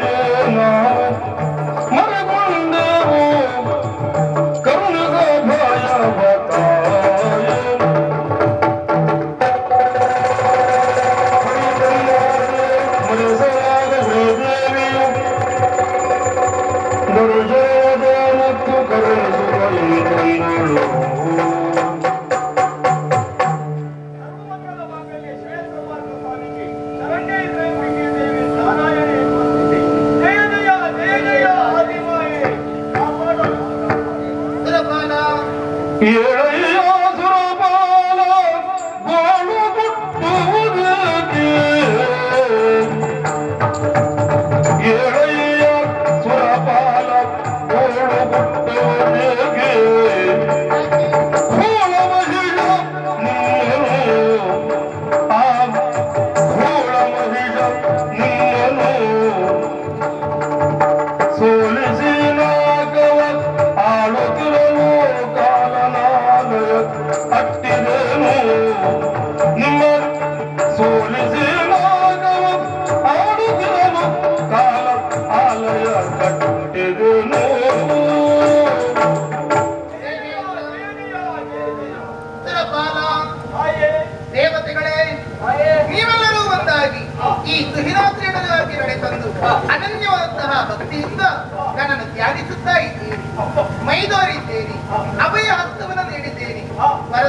Hallelujah.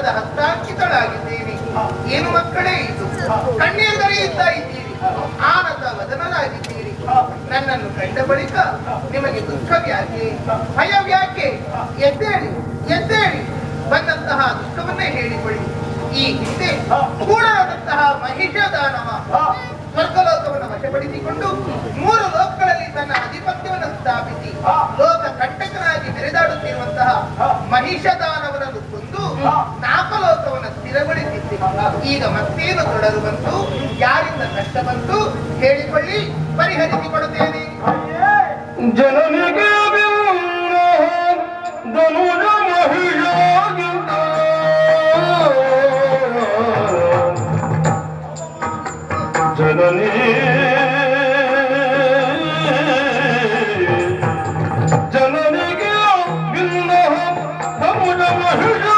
ದುಃಖದ ಹಸ್ತಾಂಕಿತಳಾಗಿದ್ದೀರಿ ಏನು ಮಕ್ಕಳೇ ಇದು? ಕಣ್ಣೀರು ಇದ್ದ ಇದ್ದೀರಿ. ಆನಂದ ವದನರಾಗಿದ್ದೀರಿ. ನನ್ನನ್ನು ಕಂಡ ಬಳಿಕ ನಿಮಗೆ ದುಃಖವ್ಯಾಕೆ ಭಯವ್ಯಾಕೆ ಎದ್ದೇಳಿ ಎದ್ದೇಳಿ. ಬಂದಂತಹ ದುಃಖವನ್ನೇ ಹೇಳಿಕೊಳ್ಳಿ. ಈ ಹಿಂದೆ ಕೂಡಾದಂತಹ ಮಹಿಷದಾನವ ಸ್ವರ್ಗಲೋಕವನ್ನು ವಶಪಡಿಸಿಕೊಂಡು ಮೂರು ಲೋಕಗಳಲ್ಲಿ ತನ್ನ ಅಧಿಪತ್ಯವನ್ನು ಸ್ಥಾಪಿಸಿ ಲೋಕ ಕಂಟಕನಾಗಿ ಮೆರೆದಾಡುತ್ತಿರುವಂತಹ ಮಹಿಷದಾನವ ಈಗ ಮತ್ತೇನು ತೊಡಲು ಬಂತು ಯಾರಿಂದ ಕಷ್ಟ ಬಂತು ಹೇಳಿಕೊಳ್ಳಿ ಪರಿಹರಿಸಿಕೊಡುತ್ತೇನೆ ಜನನಿಗೆ ಧನುಜ ಮಹಿಷಾಗಿದ್ದ ಜನನಿ, ಜನನಿಗೆ ಧನುಜ ಮಹಿಷ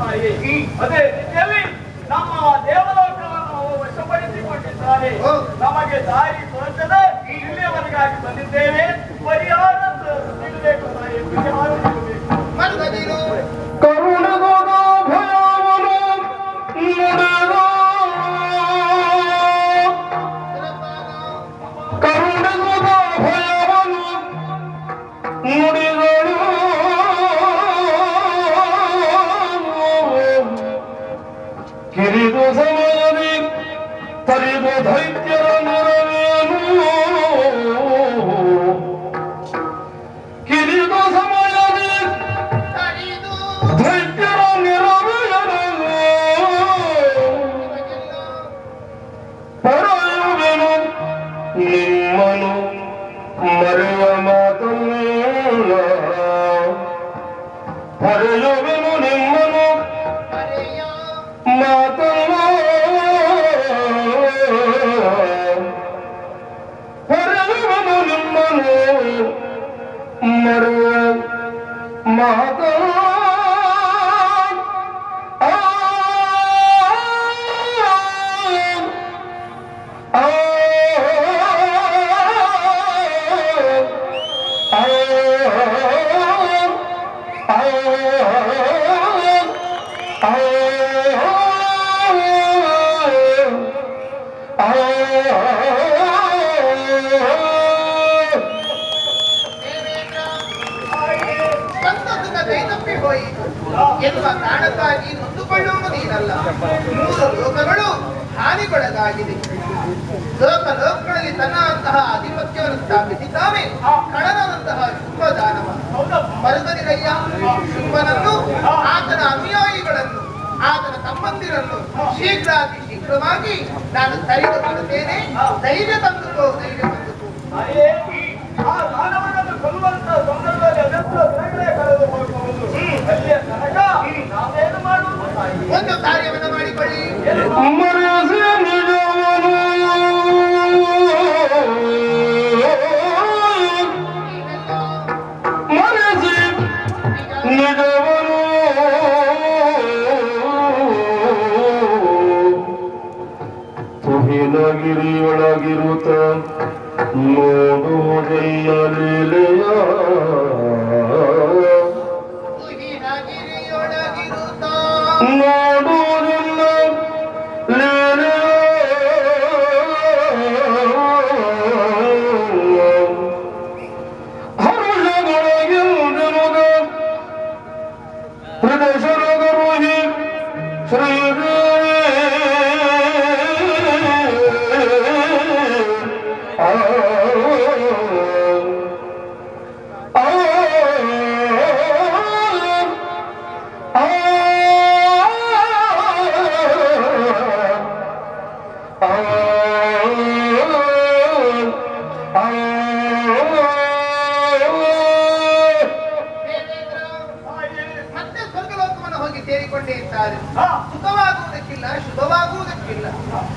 ಮಾಡುತ್ತಾರೆ ಅದೇ ರೀತಿಯಲ್ಲಿ ನಮ್ಮ ದೇವಲೋಕವನ್ನು ವಶಪಡಿಸಿಕೊಂಡಿದ್ದಾರೆ. ನಮಗೆ ದಾರಿ ಎನ್ನುವ ಕಾರಣಕ್ಕಾಗಿ ನೊಂದುಕೊಳ್ಳುವುದು ನೀನಲ್ಲ ಮೂರು ಲೋಕಗಳು ಹಾನಿಗೊಳಗಾಗಿದೆ ಲೋಕ ಲೋಕಗಳಲ್ಲಿ ತನ್ನ ಅಂತಹ ಆಧಿಪತ್ಯವನ್ನು ಸ್ಥಾಪಿಸಿದ್ದಾವೆ ಕಳನದಂತಹ ಶುಂಭ ದಾನವ ಮರುಗದಿರಯ್ಯ ಶುಂಭನನ್ನು ಆತನ ಅನುಯಾಯಿಗಳನ್ನು, ಆತನ ಸಂಬಂಧಿರನ್ನು ಶೀಘ್ರಾತಿ ಶೀಘ್ರವಾಗಿ ನಾನು ತೆಗೆದುಕೊಳ್ಳುತ್ತೇನೆ ಧೈರ್ಯ ತಂದುಕೋ ಧೈರ್ಯ ತಂದುಕೋ. ಆ ಮಾನವನನ್ನು ಕೊಲ್ಲುವಂತ ಸಂದರ್ಭದಲ್ಲಿ ದಿನಗಳೇ ಕಳೆದು ಹೋಗಬಹುದು. ಅಲ್ಲಿಯ ತನಕ ನಾವೇನು ಮಾಡುವುದು? ಒಂದು ಕಾರ್ಯವನ್ನು ಮಾಡಿಕೊಳ್ಳಿ. ತುಹಿನಗಿರಿಯೊಳಗಿರುತ್ತ ನೋಡುವುದೆಲ್ಲ ಲೀಲೆಯ. ತುಹಿನಗಿರಿಯೊಳಗಿರುತ್ತಾ ಇದ್ದಾರೆ ಸುಖವಾಗುವುದಕ್ಕಿಲ್ಲ, ಶುಭವಾಗುವುದಕ್ಕಿಲ್ಲ.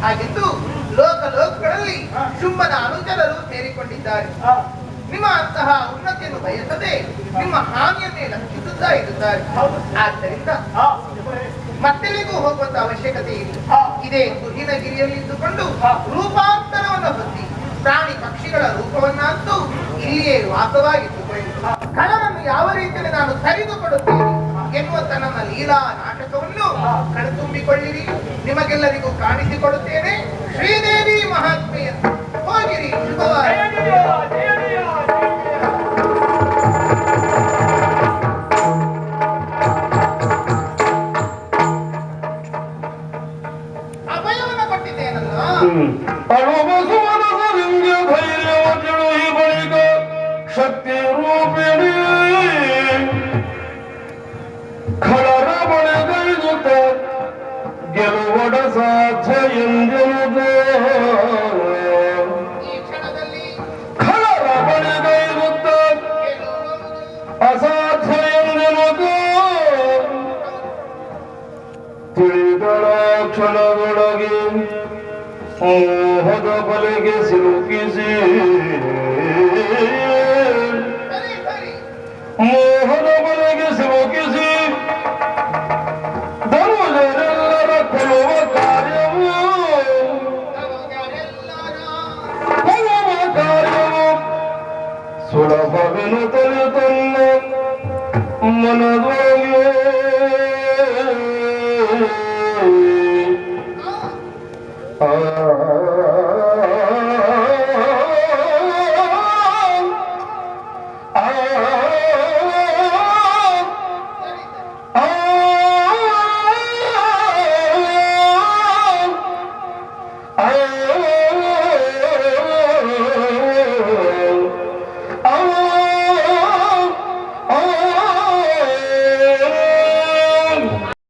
ಹಾಗೆಂದು ಲೋಕ ಲೋಕಗಳಲ್ಲಿ ಶುಂಭನ ಅನುಚರರು ಸೇರಿಕೊಂಡಿದ್ದಾರೆ. ನಿಮ್ಮ ಅಂತಹ ಉನ್ನತಿಯನ್ನು ಬಯಸದೆ ನಿಮ್ಮ ಹಾನಿಯನ್ನೇ ಲಕ್ಷಿಸುತ್ತಾ ಇರುತ್ತಾರೆ. ಆದ್ದರಿಂದ ಮತ್ತೆಲ್ಲಿಗೂ ಹೋಗುವಂತ ಅವಶ್ಯಕತೆ ಇಲ್ಲ. ಇದೇ ಇದ್ದುಕೊಂಡು ರೂಪಾಂತರವನ್ನು ಹೊಂದಿ ಪ್ರಾಣಿ ಪಕ್ಷಿಗಳ ರೂಪವನ್ನಂತೂ ಇಲ್ಲಿಯೇ ವಾಸವಾಗಿದ್ದುಕೊಳ್ಳಿ ಕಳವನ್ನು ಯಾವ ರೀತಿಯಲ್ಲಿ ನಾನು ತೆಗೆದುಕೊಡುತ್ತೇನೆ ಎನ್ನುವಂತ ನನ್ನ ಲೀಲಾ ನಾಟಕವನ್ನು ಕಣ್ತುಂಬಿಕೊಳ್ಳಿರಿ. ನಿಮಗೆಲ್ಲರಿಗೂ ಕಾಣಿಸಿಕೊಡುತ್ತೇನೆ ಶ್ರೀದೇವಿ ಮಹಾತ್ಮೆಯನ್ನು ಹೋಗಿರಿ. খড়রা বড় গাইতে গেল বড় সাথে ইঞ্জিনতে খড়রা বড় গাইতে অসাথে ইঞ্জিনতে তুলি বড় ছোট বড় গিয়ে। হদ বলে গেছিল কিসে? মোহন ছোড়া পাবে নতুন নতুন